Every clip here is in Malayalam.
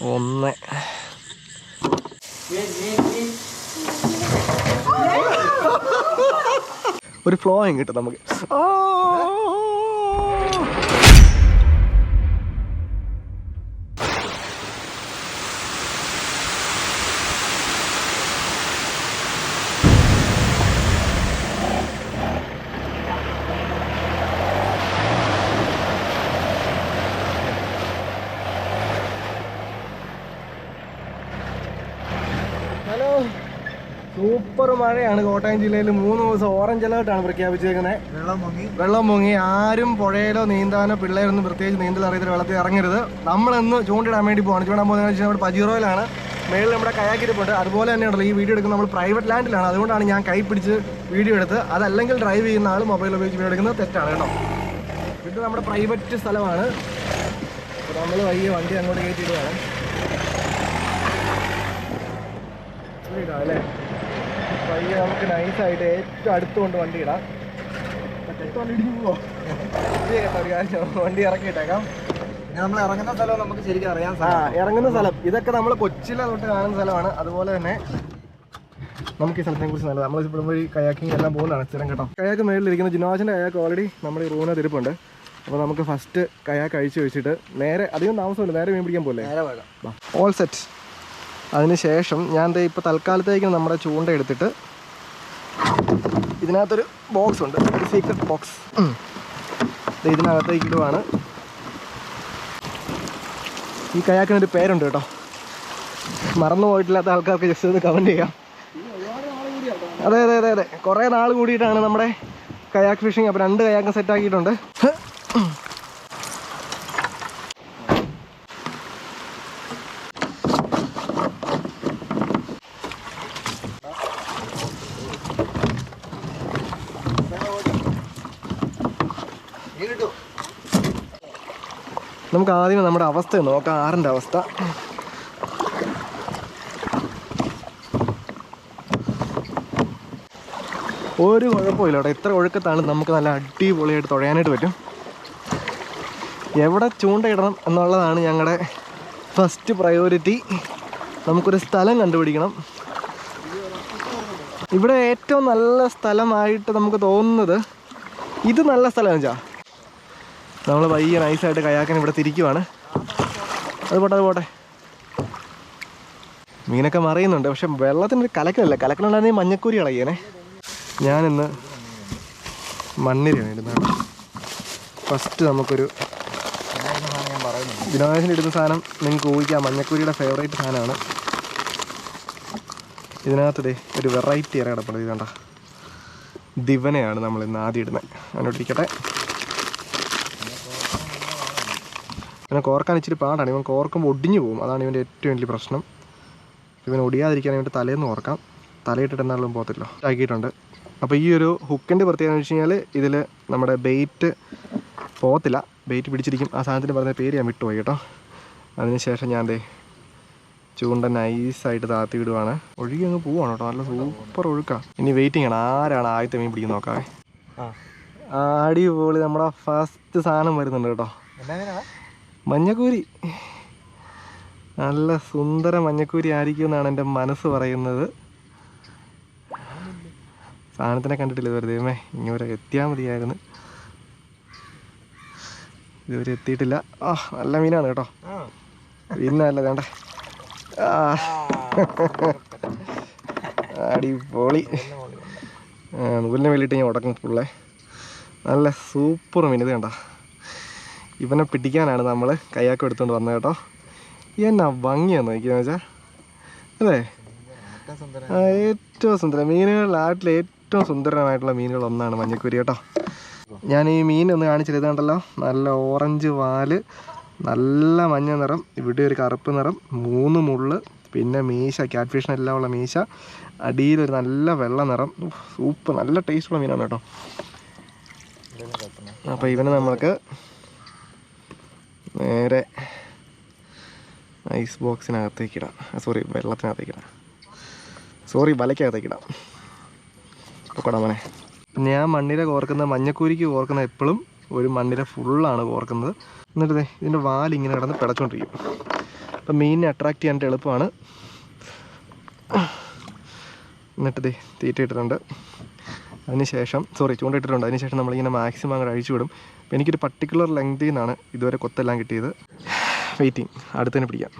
ഒന്ന് ഒരു ഫ്ലോയും കിട്ടും നമുക്ക് ആ! ഹലോ സൂപ്പർ മഴയാണ് കോട്ടയം ജില്ലയിൽ മൂന്ന് ദിവസം ഓറഞ്ച് അലേർട്ടാണ് പ്രഖ്യാപിച്ചേക്കുന്നത്. വെള്ളം മുങ്ങി. വെള്ളം മുങ്ങി. ആരും പുഴയിലോ നീന്താനോ പിള്ളേരൊന്നും പ്രത്യേകിച്ച് നീന്തൽ അറിയത്തില്ല വെള്ളത്തിൽ ഇറങ്ങരുത്. നമ്മളെന്ന് ചൂണ്ടിടാൻ വേണ്ടി പോകണം ചൂണ്ടാൻ പോകുന്ന വെച്ചാൽ നമ്മുടെ പജീറോയിലാണ് മേളിൽ നമ്മുടെ കയാക്കിരിപ്പുണ്ട്. അതുപോലെ തന്നെയുണ്ടല്ലോ ഈ വീഡിയോ എടുക്കുന്നത് നമ്മൾ പ്രൈവറ്റ് ലാൻഡിലാണ് അതുകൊണ്ടാണ് ഞാൻ കൈ പിടിച്ച് വീഡിയോ എടുത്ത് അതല്ലെങ്കിൽ ഡ്രൈവ് ചെയ്യുന്ന ആൾ മൊബൈൽ ഉപയോഗിച്ച് വീഡിയോ എടുക്കുന്നത് തെറ്റാണ് കേട്ടോ. ഇത് നമ്മുടെ പ്രൈവറ്റ് സ്ഥലമാണ്. നമ്മൾ വയ്യ വണ്ടി അങ്ങോട്ട് കയറ്റിയിടുകയാണ്. ഇടാം അല്ലേ പയ്യെ നമുക്ക് നൈസായിട്ട് ഏറ്റവും അടുത്തുകൊണ്ട് വണ്ടി ഇടാം വണ്ടി ഇറക്കിയിട്ടേക്കാം. നമ്മൾ ഇറങ്ങുന്ന സ്ഥലം നമുക്ക് ശരിക്കും അറിയാൻ ആ ഇറങ്ങുന്ന സ്ഥലം. ഇതൊക്കെ നമ്മൾ കൊച്ചിലെ തൊട്ട് കാണുന്ന സ്ഥലമാണ്. അതുപോലെ തന്നെ നമുക്ക് ഈ സ്ഥലത്തിനെ കുറിച്ച് നല്ലത്. നമ്മൾ ഇപ്പോഴും വഴി കയാക്കിങ് എല്ലാം പോകുന്നതാണ് സ്ഥിരം കേട്ടോ. കയാക്ക് മേളിലിരിക്കുന്ന ജിനോജിന്റെ കയാക്ക് ഓൾറെഡി നമ്മൾ ഈ റൂമിനെ തിരുപ്പുണ്ട് അപ്പോൾ നമുക്ക് ഫസ്റ്റ് കയാക്ക് അഴിച്ചു വെച്ചിട്ട് നേരെ അധികം താമസമില്ല. നേരെ മീൻ പിടിക്കാൻ പോലെ ഓൾ സെറ്റ് അതിനുശേഷം ഞാൻ ദേ ഇപ്പോൾ തൽക്കാലത്തേക്ക് നമ്മുടെ ചൂണ്ട എടുത്തിട്ട് ഇതിനകത്തൊരു ബോക്സ് ഉണ്ട്. ഒരു സീക്രട്ട് ബോക്സ് ഇതിനകത്തേക്ക് ഇടുവാണ്. ഈ കയാക്കിനൊരു പേരുണ്ട് കേട്ടോ. മറന്നു പോയിട്ടില്ലാത്ത ആൾക്കാർക്ക് ജസ്റ്റ് ഒന്ന് കമന്റ് ചെയ്യാം. അതെ അതെ അതെ അതെ. കുറേ നാൾ കൂടിയിട്ടാണ് നമ്മുടെ കയാക്ക് ഫിഷിങ് അപ്പോൾ രണ്ട് കയാക്കും സെറ്റ് ആക്കിയിട്ടുണ്ട് നീരിട്ടു നമുക്ക് ആദ്യം നമ്മുടെ അവസ്ഥ നോക്കാം. ആറിന്റെ അവസ്ഥ. ഒരു കുഴപ്പമില്ല കേട്ടോ. ഇത്ര ഒഴുക്കത്താണ് നമുക്ക് നല്ല അടിപൊളിയായിട്ട് തുഴയാനായിട്ട് പറ്റും. എവിടെ ചൂണ്ടയിടണം എന്നുള്ളതാണ് ഞങ്ങളുടെ ഫസ്റ്റ് പ്രയോറിറ്റി നമുക്കൊരു സ്ഥലം കണ്ടുപിടിക്കണം. ഇവിടെ ഏറ്റവും നല്ല സ്ഥലമായിട്ട് നമുക്ക് തോന്നുന്നത് ഇത് നല്ല സ്ഥലമാണ് വെച്ചാൽ നമ്മൾ പയ്യെ നൈസായിട്ട് കയാക്കാൻ ഇവിടെ തിരിക്കുവാണ്. അത് പോട്ടെ അത് പോട്ടെ. മീനൊക്കെ മറിയുന്നുണ്ട് പക്ഷെ വെള്ളത്തിനൊരു കലക്കലല്ല. കലക്കലുണ്ടായിരുന്നെങ്കിൽ മഞ്ഞക്കൂരി കളയണേ ഞാനിന്ന് മണ്ണിരയാണ് ഇടുന്നത് ഫസ്റ്റ് നമുക്കൊരു വിനായകന് ഇടുന്ന സാധനം നിങ്ങൾക്ക് ഊഹിക്കാം. മഞ്ഞക്കൂരിയുടെ ഫേവറേറ്റ് സാധനമാണ്. ഇതിനകത്ത് ദേ ഒരു വെറൈറ്റി ഇറ കിടപ്പുണ്ട്. ഇത് കണ്ട? ദിവനയാണ് നമ്മൾ ഇന്ന് ആദ്യം ഇടുന്നത്. അതിനോട്ടിരിക്കട്ടെ പിന്നെ കോർക്കാൻ ഇച്ചിരി പാടാണ്. ഇവൻ കോർക്കുമ്പോൾ ഒടിഞ്ഞു പോകും. അതാണ് ഇവന്റെ ഏറ്റവും വലിയ പ്രശ്നം. ഇവൻ ഒടിയാതിരിക്കാൻ ഇവന്റെ തലേന്ന് ഓർക്കാം. തലയിട്ടിട്ട് എന്നാലും പോകത്തില്ലോ. ആക്കിയിട്ടുണ്ട് അപ്പോൾ ഈ ഒരു ഹുക്കിന്റെ പ്രത്യേകത എന്ന് വെച്ച് കഴിഞ്ഞാൽ ഇതിൽ നമ്മുടെ ബെയ്റ്റ് പോകത്തില്ല. ബെയ്റ്റ് പിടിച്ചിരിക്കും. ആ സാധനത്തിന് പറഞ്ഞ പേര് ഞാൻ വിട്ടുപോയി കേട്ടോ. അതിനുശേഷം ഞാൻ ദേ ചൂണ്ട നൈസായിട്ട് താത്തി വിടുവാണ് ഒഴുകി അങ്ങ് പോവാണ് കേട്ടോ. നല്ല സൂപ്പർ ഒഴുക്കാണ് ഇനി വെയിറ്റിംഗ് ആണ്. ആരാണ് ആദ്യത്തെ മീൻ പിടിക്കുന്ന നോക്കാവേ? ആ. അടിപൊളി. നമ്മുടെ ഫസ്റ്റ് സാധനം വരുന്നുണ്ട് കേട്ടോ. മഞ്ഞക്കൂരി. നല്ല സുന്ദര മഞ്ഞക്കൂരി ആയിരിക്കും എന്നാണ് എന്റെ മനസ്സ് പറയുന്നത്. സാധനത്തിനെ കണ്ടിട്ടില്ല ഇതുവരെ? ദൈവമേ ഇങ്ങനെ എത്തിയാൽ മതിയായിരുന്നു. ഇതുവരെ എത്തിയിട്ടില്ല. ആ നല്ല മീനാണ് കേട്ടോ. ആ പിന്നല്ല വേണ്ട. അടിപൊളി. നൂലിനെ വേണ്ടിയിട്ട് ഞാൻ ഉടക്കും ഫുള്ളേ നല്ല സൂപ്പർ മീൻ ഇത് കണ്ട. ഇവനെ പിടിക്കാനാണ് നമ്മൾ കയ്യാക്കം എടുത്തുകൊണ്ട് വന്നത് കേട്ടോ. എന്നാ ഭംഗിയാന്ന് നോക്കിയെന്ന് വെച്ചാൽ അല്ലേ? ഏറ്റവും സുന്ദരം. മീനുകളിൽ നാട്ടിൽ ഏറ്റവും സുന്ദരമായിട്ടുള്ള മീനുകളൊന്നാണ് മഞ്ഞക്കുരി കേട്ടോ. ഞാൻ ഈ മീൻ ഒന്ന് കാണിച്ചത് കണ്ടല്ലോ നല്ല ഓറഞ്ച് വാൽ നല്ല മഞ്ഞ നിറം ഇവിടെ ഒരു കറുപ്പ് നിറം മൂന്ന് മുള്ള് പിന്നെ മീശ ക്യാറ്റ് ഫിഷിനെല്ലാം ഉള്ള മീശ അടിയിലൊരു നല്ല വെള്ള നിറം. സൂപ്പ് നല്ല ടേസ്റ്റുള്ള മീനാണ് കേട്ടോ. അപ്പോൾ ഇവനെ നമുക്ക് നേരെ ഐസ് ബോക്സിനകത്തേക്ക് ഇടാം. സോറി വെള്ളത്തിനകത്തേക്ക് ഇടാം. സോറി വലയ്ക്കകത്തേക്ക് ഇടാം. പൊക്കോടാ മോനെ. ഞാൻ മണ്ണിര കോർക്കുന്ന മഞ്ഞക്കൂരിക്ക് കോർക്കുന്ന എപ്പോഴും ഒരു മണ്ണിര ഫുള്ളാണ് കോർക്കുന്നത്. എന്നിട്ട് ഇതിന്റെ വാലിങ്ങനെ കിടന്ന് പിടച്ചോണ്ടിരിക്കും. അപ്പം മീനിനെ അട്രാക്റ്റ് ചെയ്യാനായിട്ട് എളുപ്പമാണ്. എന്നിട്ട് ദേ തീറ്റ ഇട്ടിട്ടുണ്ട്. അതിനുശേഷം സോറി ചൂണ്ടിട്ടിട്ടുണ്ട് അതിനുശേഷം നമ്മളിങ്ങനെ മാക്സിമം അങ്ങോട്ട് അഴിച്ചു വിടും അപ്പോൾ എനിക്കൊരു പർട്ടിക്കുലർ ലെങ്തിൽ നിന്നാണ് ഇതുവരെ കൊത്തെല്ലാം കിട്ടിയത്. വെയിറ്റിംഗ് അടുത്തതിനെ പിടിക്കാം.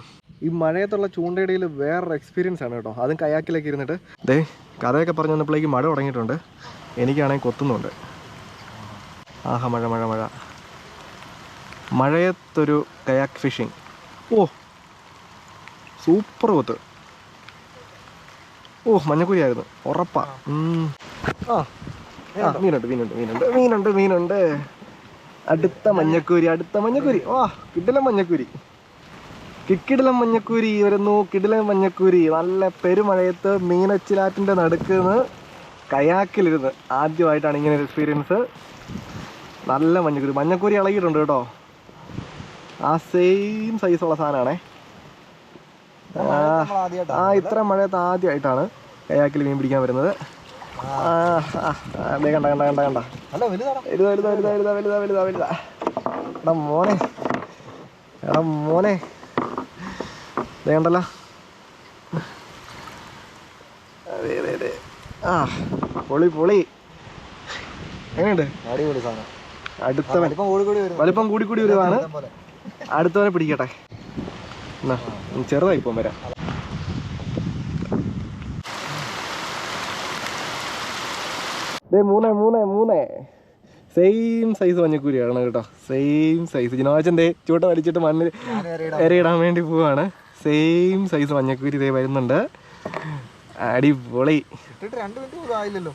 ഈ മഴയത്തുള്ള ചൂണ്ടയിടയിൽ വേറൊരു എക്സ്പീരിയൻസ് ആണ് കേട്ടോ. അതും കയാക്കിലൊക്കെ ഇരുന്നിട്ട്. ദേ കഥയൊക്കെ പറഞ്ഞു വന്നപ്പോഴേക്ക് മഴ തുടങ്ങിയിട്ടുണ്ട്. എനിക്കാണെങ്കിൽ കൊത്തുന്നുണ്ട്. ആഹ മഴ മഴ മഴ. മഴയത്തൊരു കയാക്ക് ഫിഷിങ് ഓ സൂപ്പർ കൊത്ത്. ഓ മഞ്ഞക്കുരിയായിരുന്നു ഉറപ്പാ. ആ മീനുണ്ട് മീനുണ്ട് മീനുണ്ട്. മീനുണ്ട് മീനുണ്ട്. അടുത്ത മഞ്ഞക്കൂരി അടുത്ത മഞ്ഞക്കൂരി. വാ കിടിലം മഞ്ഞക്കൂരി. കിക്കിടിലം മഞ്ഞക്കൂരി വരുന്നു കിടിലം മഞ്ഞക്കൂരി. നല്ല പെരുമഴയത്ത് മീനച്ചിലാറ്റിന്റെ നടുക്ക് നിന്ന് കയാക്കിലിരുന്ന് ആദ്യമായിട്ടാണ് ഇങ്ങനെ ഒരു എക്സ്പീരിയൻസ് നല്ല മഞ്ഞക്കൂരി. മഞ്ഞക്കൂരി ഇളകിയിട്ടുണ്ട് കേട്ടോ. ആ സെയിം സൈസുള്ള സാധനമാണേ ആ ഇത്ര മഴയത്ത് ആദ്യമായിട്ടാണ് കയാക്കിൽ മീൻ പിടിക്കാൻ വരുന്നത്. കണ്ട കണ്ട കണ്ട കണ്ട വലുതാ വലുതാ വലുതാ വലുതാ വലുതാ വലുതാ വലുതാ എടാ മോനെ എടാ മോനെ ദേ കണ്ടല്ലോ അതെ അതെ അതെ ആ പൊളി പൊളി എങ്ങനെയുണ്ട് അടിപൊളി സാധനം അടുത്തവൻ വലിപ്പം കൂടി കൂടി വരുവാണ് അടുത്തവനെ പിടിക്കട്ടെ ചെറുതായി ഇപ്പം വരാം മൂന്ന് മൂന്ന് മൂന്ന്. സെയിം സൈസ് മഞ്ഞക്കൂരിയാണ് കേട്ടോ. സെയിം സൈസ് ജിനോജന്റെ ചൂട്ട വലിച്ചിട്ട് മണ്ണിൽ ഇരയിടാൻ വേണ്ടി പോവാണ്. സെയിം സൈസ് മഞ്ഞക്കൂരി ഇതേ വരുന്നുണ്ട്. അടിപൊളി.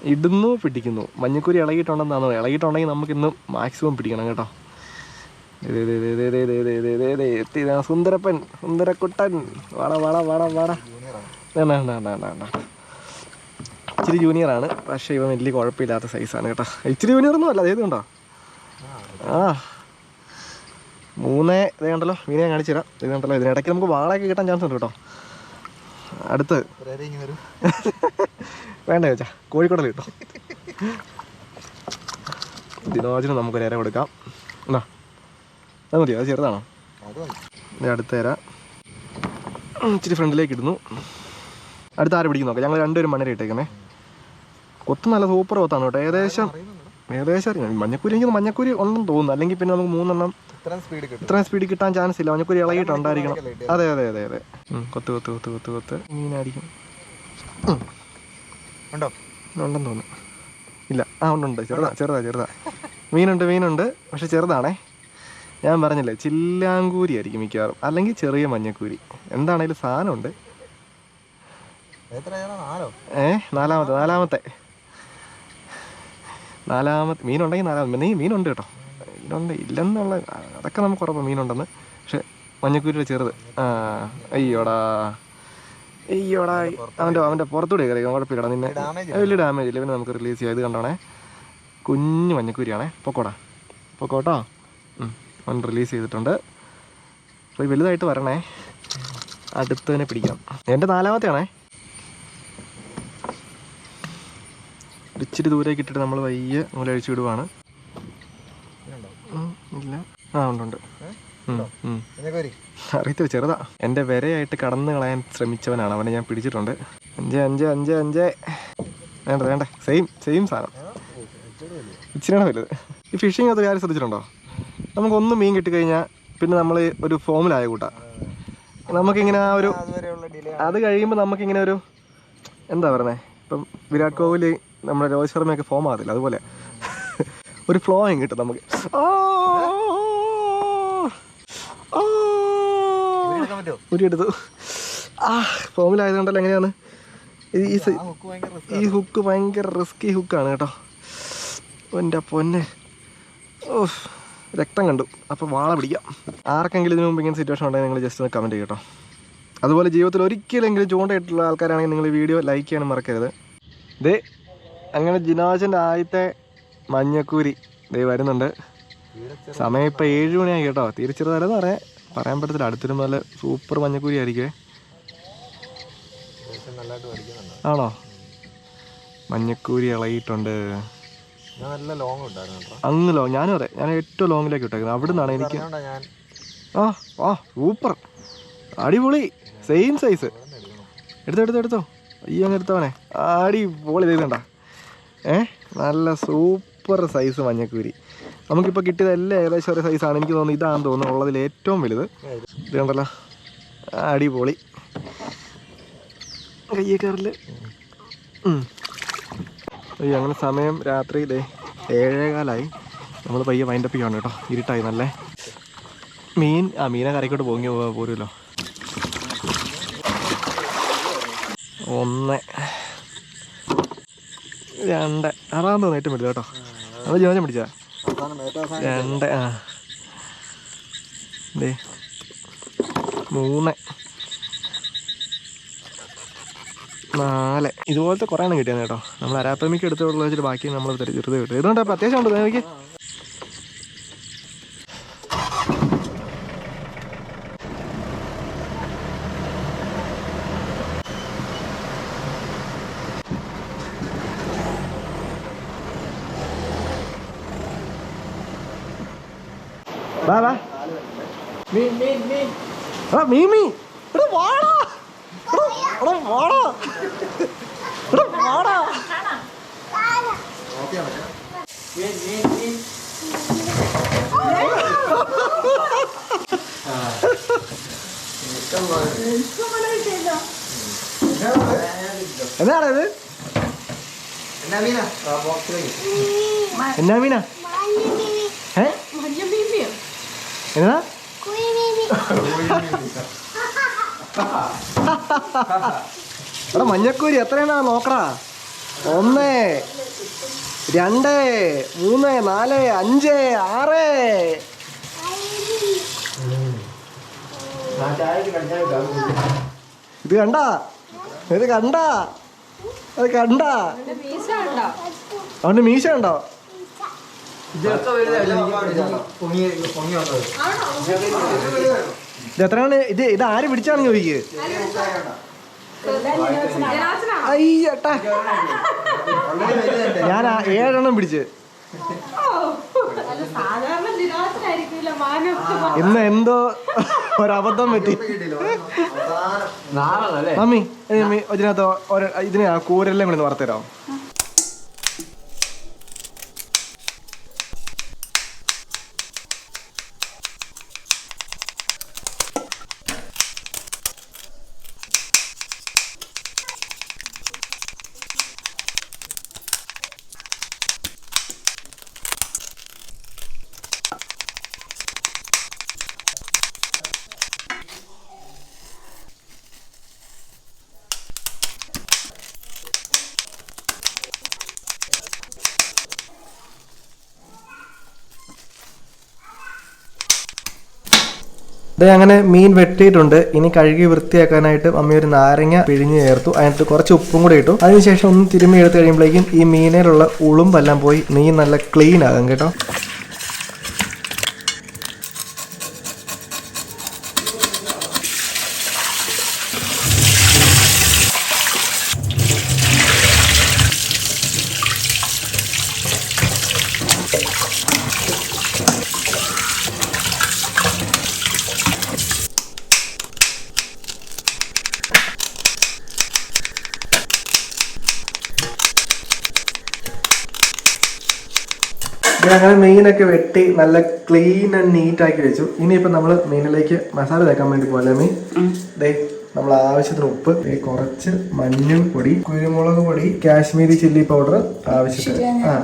ഇടുന്നു പിടിക്കുന്നു. മഞ്ഞക്കൂരി ഇളകിയിട്ടുണ്ടെന്നാണ് ഇളകിയിട്ടുണ്ടെങ്കിൽ നമുക്ക് ഇന്ന് മാക്സിമം പിടിക്കണം കേട്ടോ. സുന്ദരപ്പൻ സുന്ദരക്കുട്ടൻ. വാട വാട വാട വാട. വേണ്ട വേണ്ട വേണ്ട വേണ്ട ഇച്ചിരി ജൂനിയറാണ് പക്ഷേ ഇവൻ വലിയ കുഴപ്പമില്ലാത്ത സൈസാണ് കേട്ടോ. ഇച്ചിരി ജൂനിയറൊന്നും അല്ല അതേത് കണ്ടോ ആ. മൂന്നേ ഇതേ കണ്ടല്ലോ മീനെ കാണിച്ചു തരാം. ഇത് കണ്ടല്ലോ ഇതിനിടയ്ക്ക് നമുക്ക് വാളയൊക്കെ കിട്ടാൻ ചാൻസ് ഉണ്ട് കേട്ടോ. അടുത്ത്. വേണ്ട ചോദിച്ചാ. കോഴിക്കോടൽ കേട്ടോ. ദിനോജിന് നമുക്കൊരു ഇര കൊടുക്കാം. എന്നാ അത് മതിയോ? അത് ചെറുതാണോ? ഇത് അടുത്ത ഇര. ഇച്ചിരി ഫ്രണ്ടിലേക്ക് ഇടുന്നു. അടുത്ത ആരെ പിടിക്കുന്നു? നോക്കാം ഞങ്ങൾ രണ്ടുപേരും മണ്ണിര ഇട്ടേക്കണേ കൊത്ത് നല്ല സൂപ്പർ കൊത്താണ് കേട്ടോ. ഏകദേശം ഏകദേശം അറിയാം. മഞ്ഞക്കുരി എനിക്ക് മഞ്ഞക്കുരി ഉണ്ടെന്ന് തോന്നുന്നു. അല്ലെങ്കിൽ പിന്നെ നമുക്ക് മൂന്നെണ്ണം ഇത്രയും സ്പീഡ് കിട്ടാൻ ചാൻസ് ഇല്ല. മഞ്ഞക്കുരി ഇളകിയിട്ടുണ്ടായിരിക്കണം അതെ അതെ അതെ അതെ. കൊത്ത് കൊത്ത് കൊത്ത് കൊത്ത് കൊത്ത്. മീനായിരിക്കും ഉണ്ടോ? ഉണ്ടെന്ന് തോന്നുന്നു. ഇല്ല. ആ ഉണ്ടുണ്ട് ഉണ്ട്. ചെറുതാ ചെറുതാ ചെറുതാ. മീനുണ്ട് മീനുണ്ട്. പക്ഷെ ചെറുതാണേ. ഞാൻ പറഞ്ഞില്ലേ ചില്ലാങ്കൂരി ആയിരിക്കും മിക്കവാറും. അല്ലെങ്കിൽ ചെറിയ മഞ്ഞക്കൂരി. എന്താണേലും സാധനമുണ്ട്. ഏ നാലാമത്തെ നാലാമത്തെ. നാലാമത്തെ മീനുണ്ടെങ്കിൽ നാലാമത്തെ നീ മീനുണ്ട് കേട്ടോ. മീനുണ്ട് ഇല്ലെന്നുള്ള അതൊക്കെ നമുക്ക് ഉറപ്പാണ് മീനുണ്ടെന്ന്. പക്ഷെ മഞ്ഞക്കൂരിയുടെ ചെറുത്. ആ അയ്യോടാ. അയ്യോടാ. അവന്റെ അവന്റെ പുറത്തൂടെ കയറിയോ കുഴപ്പമില്ലടാ. നിന്നെ വലിയ ഡാമേജ് ഇല്ല? പിന്നെ നമുക്ക് റിലീസ് ചെയ്യാം. ഇത് കണ്ടോണേ. കുഞ്ഞു മഞ്ഞക്കൂരിയാണേ പൊക്കോടാ. പൊക്കോട്ടോ. അവൻ റിലീസ് ചെയ്തിട്ടുണ്ട്. അപ്പോൾ വലുതായിട്ട് വരണേ. അടുത്തതിനെ പിടിക്കണം. എന്റെ നാലാമത്തെയാണേ. ഇച്ചിരി ദൂരേക്ക് ഇട്ടിട്ട് നമ്മൾ വയ്യ മൂല അഴിച്ചു വിടുവാണ്. ഇല്ല. ആ ഉണ്ട് ഉണ്ട്. ഉം, ഉം. ഇതിനൊക്കെ വരി അറിയത്തില്ല ചെറുതാ. എന്റെ വരയായിട്ട് കടന്നു കളയാൻ ശ്രമിച്ചവനാണ്. അവനെ ഞാൻ പിടിച്ചിട്ടുണ്ട്. അഞ്ച് അഞ്ച് അഞ്ച് അഞ്ച്. വേണ്ട വേണ്ട. സെയിം സെയിം സാധനം. ഇച്ചിരിയാണ് വലുത്. ഈ ഫിഷിംഗ് അത് കാര്യം ശ്രദ്ധിച്ചിട്ടുണ്ടോ? നമുക്കൊന്ന് മീൻ കിട്ടിക്കഴിഞ്ഞാൽ പിന്നെ നമ്മൾ ഒരു ഫോമിലായ കൂട്ടാ. നമുക്കിങ്ങനെ ആ ഒരു അത് കഴിയുമ്പോൾ നമുക്കിങ്ങനെ ഒരു എന്താ പറയുന്നത് ഇപ്പം വിരാട് കോഹ്ലി നമ്മുടെ രോഹിത് ശർമ്മയൊക്കെ ഫോം ആകത്തില്ല അതുപോലെ. ഒരു ഫ്ലോയിങ് കിട്ടും നമുക്ക്. ഉരിയെടുത്തു. ആ. ഫോമിലായതുകൊണ്ടല്ലോ എങ്ങനെയാണ്? ഈ- ഈ ഹുക്ക് ഭയങ്കര റിസ്ക് ഹുക്കാണ് കേട്ടോ. എന്റെ പൊന്നെ. ഓഹ് രക്തം കണ്ടു. അപ്പോൾ വാള പിടിക്കാം. ആർക്കെങ്കിലും ഇതിനു മുമ്പ് ഇങ്ങനെ സിറ്റുവേഷൻ ഉണ്ടെങ്കിൽ നിങ്ങൾ ജസ്റ്റ് ഒന്ന് കമന്റ് ചെയ്യട്ടോ അതുപോലെ ജീവിതത്തിൽ ഒരിക്കലെങ്കിലും ചൂണ്ടയിട്ടുള്ള ആൾക്കാരാണെങ്കിൽ നിങ്ങൾ വീഡിയോ ലൈക്ക് ചെയ്യാനും മറക്കരുത്. ദേ അങ്ങനെ ജിനാജിന്റെ ആദ്യത്തെ മഞ്ഞക്കൂരി ദേ വരുന്നുണ്ട്. സമയം ഇപ്പം ഏഴ് മണിയായി കേട്ടോ. തിരിച്ചെറുതല്ലെന്ന് പറയാൻ പറയാൻ പറ്റത്തില്ല. അടുത്തൊരു നല്ല സൂപ്പർ മഞ്ഞക്കൂരി പഠിക്കുന്നുണ്ട് ആണോ? മഞ്ഞക്കൂരി ഇളകിയിട്ടുണ്ട്. നല്ല ലോങ് അങ്ങ് ലോ ഞാനും അതെ. ഞാൻ ഏറ്റവും ലോങ്ങിലേക്ക് ഇട്ടേക്കുന്നത്. അവിടെ നിന്നാണ് എനിക്ക് ആ ആ സൂപ്പർ അടിപൊളി. സെയിം സൈസ് എടുത്തോ എടുത്തോ എടുത്തോ. ഈ അങ്ങ് എടുത്തോനെ അടിപൊളി. ചെയ്തണ്ട ഏ? നല്ല സൂപ്പർ സൈസ് മഞ്ഞക്കൂരി. നമുക്കിപ്പോൾ കിട്ടിയത് എല്ലാം ഏകദേശം ഒരു സൈസാണ് എനിക്ക് തോന്നുന്നു ഇതാണെന്ന് തോന്നുന്നു ഉള്ളതിൽ ഏറ്റവും വലുത്. ഇത് കണ്ടല്ലോ. അടിപൊളി. കയ്യേക്കാറിൽ. അയ്യോ അങ്ങനെ സമയം രാത്രി ഇതേ ഏഴേകാലായി. നമ്മൾ പയ്യെ വൈൻഡപ്പ് ചെയ്യണം കേട്ടോ. ഇരുട്ടായി നല്ല. മീൻ ആ മീനെ കരയ്ക്കോട്ട് പൊങ്ങി പോരുമല്ലോ. ഒന്ന്. രണ്ട് അതാന്ന് തോന്നുന്നു ഏറ്റവും വലുത് കേട്ടോ അത് ജോജം പിടിച്ചാ രണ്ട് ആ ദേ മൂന്ന് നാല് ഇതുപോലത്തെ കുറേ എണ്ണം കിട്ടിയാണ് കേട്ടോ നമ്മൾ അരാപ്പമിക്ക് എടുത്തുള്ള വെച്ചിട്ട് ബാക്കി നമ്മൾ ചെറുത് കിട്ടും ഇതുകൊണ്ട് അപ്പം അത്യാവശ്യം ഉണ്ട് എനിക്ക് മീമി. എടാ വാടാ. എടാ എടാ വാടാ. എടാ വാടാ. ഇത്? എന്നാ മീനാ? ആ ബോക്സിലേക്ക് എന്നാ മീനാ ഏ എന്നാ? എടാ മഞ്ഞക്കൂരി എത്രയാണ്? നോക്കടാ. ഒന്ന് രണ്ട് മൂന്ന് നാല് അഞ്ച് ആറ്. ഇത് കണ്ട? ഇത് കണ്ട? അത് കണ്ട? അവന് മീശ ഉണ്ടോ ഇതൊക്കെ വന്നത് ഇത് എത്രയാണ് ഇത് ഇത് ആര് പിടിച്ചാണ് ചോദിക്ക്. അയ്യട്ടാ. ഞാൻ ഏഴെണ്ണം പിടിച്ച്. ഇന്ന് എന്തോ ഒരബദ്ധം പറ്റി. മമ്മി മമ്മി ഇതിനകത്ത് ഇതിന് ആ കൂരെല്ലാം കൂടി വറുത്തരാം ഇത് അങ്ങനെ മീൻ വെട്ടിയിട്ടുണ്ട്. ഇനി കഴുകി വൃത്തിയാക്കാനായിട്ട് അമ്മ ഒരു നാരങ്ങ പിഴിഞ്ഞ് ചേർത്തു. അതിനകത്ത് കുറച്ച് ഉപ്പും കൂടി ഇട്ടു. അതിനുശേഷം ഒന്ന് തിരുമ്മി എടുത്ത് കഴിയുമ്പോഴേക്കും ഈ മീനിലുള്ള ഉളുമ്പെല്ലാം പോയി മീൻ നല്ല ക്ലീൻ ആകും കേട്ടോ. അങ്ങനെ മെയിനൊക്കെ വെട്ടി നല്ല ക്ലീൻ ആൻഡ് നീറ്റ് ആക്കി വെച്ചു. ഇനിയിപ്പോൾ നമ്മൾ മെയിനിലേക്ക് മസാല തേക്കാൻ വേണ്ടി പോലെ മീൻ? ദേ നമ്മൾ ആവശ്യത്തിന് ഉപ്പ് കുറച്ച് മഞ്ഞൾ പൊടി കുരുമുളക് പൊടി കാശ്മീരി ചില്ലി പൗഡർ ആവശ്യത്തിന്. ആ.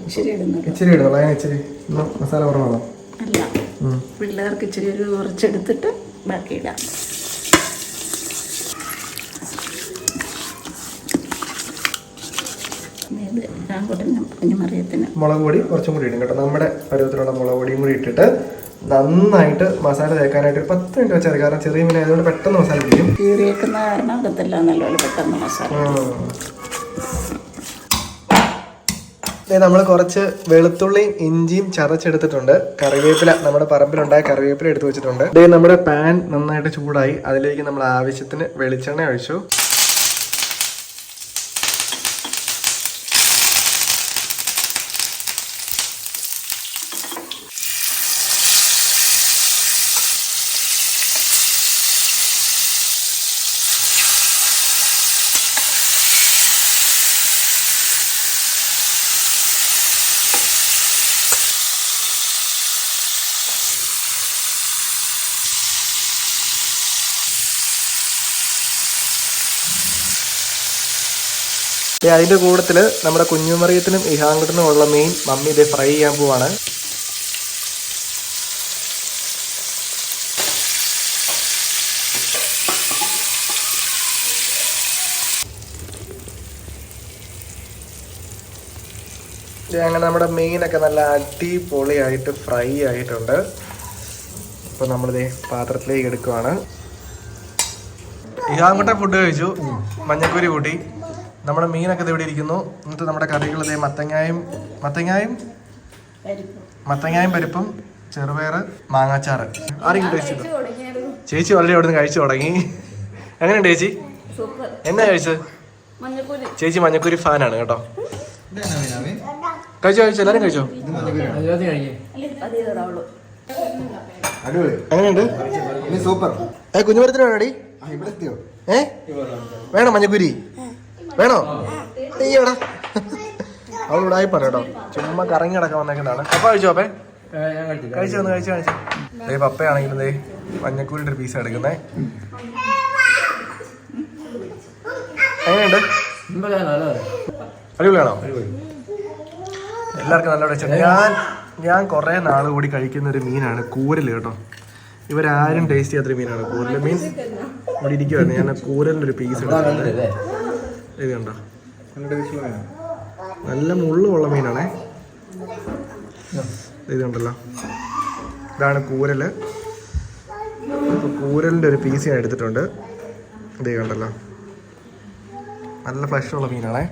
ഇച്ചിരി ഇടുന്നുള്ളൂ. അതിന് ഇച്ചിരി ഇന്ന് മസാല കുറവാണോ. പിള്ളേർക്ക് ഇച്ചിരി ഒരു കുറച്ചെടുത്തിട്ട് ബാക്കി ഇടാം. ഇത് രാങ്കുട്ടനും കുഞ്ഞുമറിയത്തിന് മുളക് പൊടി കുറച്ചും കൂടി ഇടും കേട്ടോ. നമ്മുടെ പരുവത്തിലുള്ള മുളക് പൊടിയും കൂടി ഇട്ടിട്ട് നന്നായിട്ട് മസാല തേക്കാനായിട്ട് ഒരു പത്ത് മിനിറ്റ് വെച്ചാൽ കാരണം ചെറിയ മീൻ ആയതുകൊണ്ട് പെട്ടെന്ന് മസാല പിടിക്കും. കീറിയേക്കുന്ന കാരണം അകത്തല്ല നല്ലപോലെ പെട്ടെന്ന് മസാല നമ്മൾ കുറച്ച് വെളുത്തുള്ളിയും ഇഞ്ചിയും ചതച്ചെടുത്തിട്ടുണ്ട്. കറിവേപ്പില നമ്മുടെ പറമ്പിലുണ്ടായ കറിവേപ്പില എടുത്തു വെച്ചിട്ടുണ്ട്. നമ്മുടെ പാൻ നന്നായിട്ട് ചൂടായി. അതിലേക്ക് നമ്മൾ ആവശ്യത്തിന് വെളിച്ചെണ്ണ ഒഴിച്ചു. ദേ അതിന്റെ കൂട്ടത്തിൽ നമ്മുടെ കുഞ്ഞുമറിയത്തിനും ഇഹാങ്കട്ടിനും ഉള്ള മീൻ മമ്മി ഇത് ഫ്രൈ ചെയ്യാൻ പോവാണ്. അങ്ങനെ നമ്മുടെ മീനൊക്കെ നല്ല അടിപൊളിയായിട്ട് ഫ്രൈ ആയിട്ടുണ്ട്. അപ്പോൾ നമ്മളിത് പാത്രത്തിലേക്ക് എടുക്കുവാണ്. ഇഹാങ്കുട്ടൻ ഫുഡ് കഴിച്ചു. മഞ്ഞക്കൂരി കൂട്ടി. നമ്മുടെ മീനൊക്കെ ഇവിടെ ഇരിക്കുന്നു? എന്നിട്ട് നമ്മുടെ കറികൾ ഇതേ മത്തങ്ങായും മത്തങ്ങായും? മത്തങ്ങായും പരിപ്പും ചെറുപയർ മാങ്ങാച്ചാറ്. ആരെങ്കിലും കഴിച്ചിട്ടുണ്ടോ ചേച്ചി വളരെ അവിടെ നിന്ന് കഴിച്ചു തുടങ്ങി. എങ്ങനെയുണ്ട് ചേച്ചി? എന്നാ കഴിച്ചത്? ചേച്ചി മഞ്ഞക്കൂരി ഫാനാണ് കേട്ടോ. കഴിച്ചോ കഴിച്ചോ എല്ലാവരും കഴിച്ചോ? എങ്ങനെയുണ്ട്? ഇനി സൂപ്പർ. ഏ കുഞ്ഞുമരത്തിന് വേണോടി ഏ? വേണോ മഞ്ഞക്കുരി? വേണോ? അയ്യടാ അവളുടായി കേട്ടോ ചുമ്മാ കറങ്ങി കിടക്കാൻ വന്നേക്കുന്നതാണ്. അപ്പൊ കഴിച്ചോ അപ്പേ കഴിച്ചു വന്ന് കഴിച്ചു കഴിച്ചു. ദേ പപ്പയാണെങ്കിലും ദേ മഞ്ഞക്കൂരിന്റെ ഒരു പീസ് എടുക്കുന്നേ. എങ്ങനെയുണ്ട്? അടിപൊളിയാണോ? എല്ലാവർക്കും നല്ല ടേസ്റ്റ് ഞാൻ ഞാൻ കുറേ നാൾ കൂടി കഴിക്കുന്ന ഒരു മീനാണ് കൂരൽ കേട്ടോ. ഇവരാരും ടേസ്റ്റ് ചെയ്യാത്തൊരു മീനാണ് കൂരൽ മീൻ ഇവിടെ ഇരിക്കുവായിരുന്നു. ഞാൻ കൂരലിന്റെ ഒരു പീസ് എടുക്കുന്നത് ഇത് കണ്ടോ. നല്ല ഉള്ള മുള്ളുള്ള മീനാണേ. ഇത് കണ്ടല്ലോ. ഇതാണ് കൂരൽ. കൂരലിന്റെ ഒരു പീസ് ഞാൻ എടുത്തിട്ടുണ്ട്. ഇത് കണ്ടല്ലോ. നല്ല ഫ്ലഷുള്ള മീനാണേ.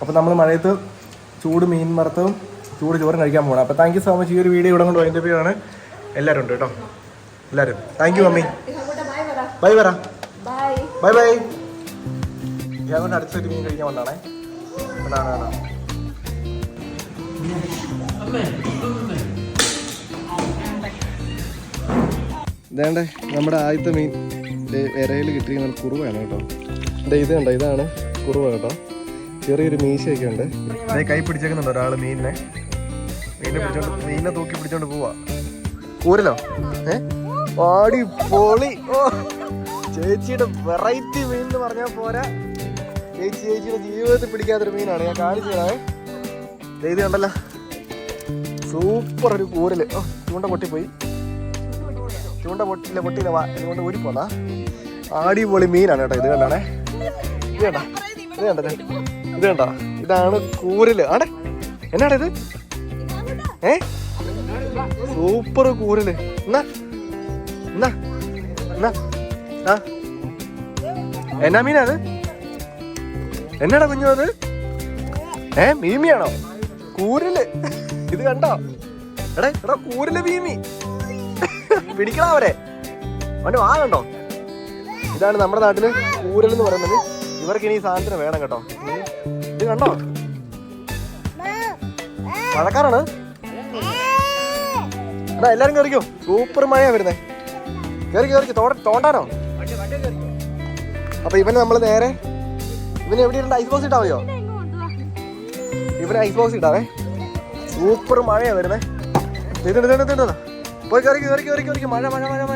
അപ്പോൾ നമ്മൾ മഴയത്ത് ചൂട് മീൻ വറുത്തതും ചൂട് ചോറും കഴിക്കാൻ പോകണം അപ്പോൾ താങ്ക് യു സോ മച്ച് ഈ ഒരു വീഡിയോ ഇവിടെ കൊണ്ട് വൈൻഡപ്പ് പേരാണ് എല്ലാവരും ഉണ്ട് കേട്ടോ. എല്ലാവരും. താങ്ക് യു മമ്മി ബൈ പറ ബൈ ബൈ ഞാൻ കൊണ്ട് അടുത്തൊരു മീൻ കഴിക്കാൻ വന്നാണേ അതാണ് വേണം ഇതേണ്ടേ നമ്മുടെ ആദ്യത്തെ മീൻ. ഇരയിൽ കിട്ടിയ കുറുവയാണ് കേട്ടോ. ദേ ഇത് കണ്ടോ ഇതാണ് കുറുവ കേട്ടോ. ചെറിയൊരു മീശയൊക്കെ ഉണ്ട്. അതേ കൈ പിടിച്ചേക്കുന്നുണ്ട് ഒരാൾ മീനിനെ. മീനിനെ പിടിച്ചോണ്ട് മീനിനെ തൂക്കി പിടിച്ചോണ്ട് പോവാ. കൂരലോ ഏ? പാടി പൊളി ഓ ചേച്ചിയുടെ വെറൈറ്റി മീൻ എന്ന് പറഞ്ഞാൽ പോരാ. ചേച്ചി ചേച്ചിയുടെ ജീവിതത്തിൽ പിടിക്കാത്തൊരു മീനാണ്. ഞാൻ കാണിച്ചു തരാമേ ദേ ഇത് കണ്ടല്ലോ. സൂപ്പർ ഒരു കൂരൽ. ഓ ചൂണ്ട പൊട്ടിപ്പോയി. ചൂണ്ട പൊട്ടില്ല പൊട്ടില്ല വാ ഇതുകൊണ്ട് ഊരിപ്പോന്നാ ആടിപൊളി മീനാണ് കേട്ടോ ഇത് കണ്ടാണേ. ഇത് കണ്ട? ഇത് കണ്ടത് ഇത് കണ്ട? ഇതാണ് കൂരൽ. ആടെ എന്നാടാ ഇത്? ഏ? സൂപ്പർ കൂരൽ. എന്നാ? എന്നാ എന്നാ ആ. എന്നാ മീനാ അത്? എന്നാടാ കുഞ്ഞു അത്? ഏ മീമിയാണോ കൂരൽ. ഇത് കണ്ടോ? എടാ എടാ കൂരൽ മീമി പിടിക്കണ അവരെ? അവന്റെ വാ കണ്ടോ? ഇതാണ് നമ്മുടെ നാട്ടിൽ കൂരൽ എന്ന് പറയുന്നത്. ഇവർക്ക് ഇനി ഈ സാധനത്തിന് വേണം കേട്ടോ. ഇത് കണ്ടോ? മഴക്കാരാണ് എടാ എല്ലാരും കറിക്കോ. സൂപ്പർ മഴയാ വരുന്നേ. കയറി കയറി തോണ്ട തോണ്ടാനോ? അപ്പൊ ഇവന് നമ്മൾ നേരെ ഇവന് എവിടെ ഇടണ്ട ഐസ് ബോക്സ് ഇട്ടാ ഇവന് ഐസ് ബോക്സ് ഇട്ടാവേ. സൂപ്പർ മഴയാ വരുന്നേ. പോയി കയറി കയറി കയറി കയറി മഴ മഴ മഴ മഴ.